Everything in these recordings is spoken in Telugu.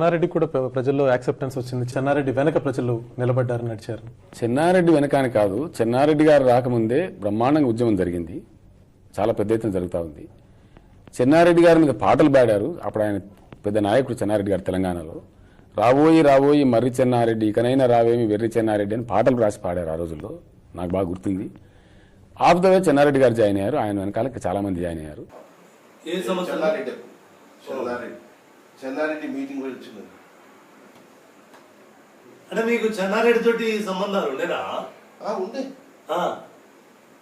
చెన్నారెడ్డి కూడా ప్ర- ప్రజల్లో యాక్సెప్టెన్స్ వచ్చింది. చెన్నారెడ్డి వెనక ప్రజలు నిలబడ్డారు నడిచారు. చెన్నారెడ్డి వెనకాని కాదు చెన్నారెడ్డి గారు రాకముందే బ్రహ్మాండంగా ఉద్యమం జరిగింది. చాలా పెద్ద ఎత్తున జరుగుతూ ఉంది. చెన్నారెడ్డి గారి మీద పాటలు పాడారు. అప్పుడు ఆయన పెద్ద నాయకుడు చెన్నారెడ్డి గారు తెలంగాణలో. రాబోయి రాబోయి మర్రి చెన్నారెడ్డి ఇకనైనా రావేమి వెర్రి చెన్నారెడ్డి అని పాటలు రాసి పాడారు ఆ రోజుల్లో. నాకు బాగా గుర్తుంది. ఆఫ్ ద వే చెన్నారెడ్డి గారు జాయిన్ అయ్యారు. ఆయన వెనకాల ఇంకా చాలా మంది జాయిన్ అయ్యారు. ఏ సమస్య? చెన్నారెడ్డి మీటింగ్ కూడా వచ్చింది అంటే మీకు చెన్నారెడ్డి తోటి సంబంధాలు ఉండేనా? ఆ,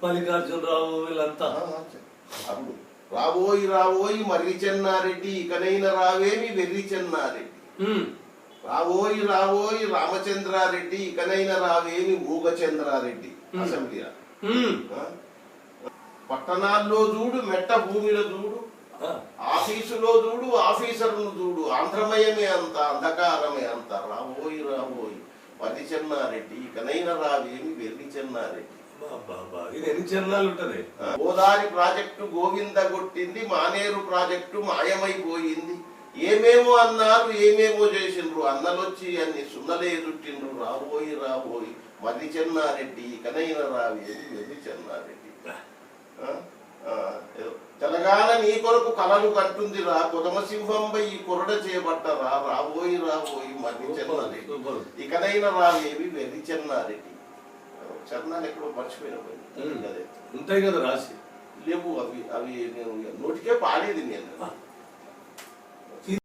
మల్లికార్జునరావు వీళ్ళంతా. అప్పుడు రాబోయి రాబోయి మర్రి చెన్నారెడ్డి ఇకనైనా రావేమి వెర్రి చెన్నారెడ్డి. రాబోయి రాబోయి రామచంద్రారెడ్డి ఇకనైనా రావేమి మూగచంద్రారెడ్డి అసెంబ్లీ పట్టణాల్లో చూడు మెట్ట భూమిలో చూడు ఆఫీసులో చూడు ఆఫీసర్ను చూడు. ఆంధ్రమయమే అంత అంధకారమే అంత. రాబోయి రాబోయి. మర్రి చెన్నారెడ్డి ఇకనైనా రావేమి వెర్రి చెన్నారెడ్డి. ఇది ఎన్ని చెన్నాలు ఉంటది? గోదావరి ప్రాజెక్టు గోవింద కొట్టింది మానేరు ప్రాజెక్టు మాయమైపోయింది. ఏమేమో అన్నారు ఏమేమో చేసిండ్రు అన్నలొచ్చి అన్ని సున్నలే చుట్టిండ్రు రాబోయి రాబోయి మర్రి చెన్నారెడ్డి ఇకనైన రావేది వెర్రి చెన్నారెడ్డి. తెలంగాణ నీ కొరకు కలలు కట్టుంది రా కొదమసింహంపై ఈ కొరడ చేపట్టరా. రాబోయి రాబోయి మర్రి చెన్నారెడ్డి సూపర్. ఇకనైనా రావేవి వెర్రి చెన్నారెడ్డి చెన్నాలు ఎక్కడో మర్చిపోయిన ఉంటాయి కదా రాసి. లేవు అవి అవి నేను నోటికే పాడేది నేను.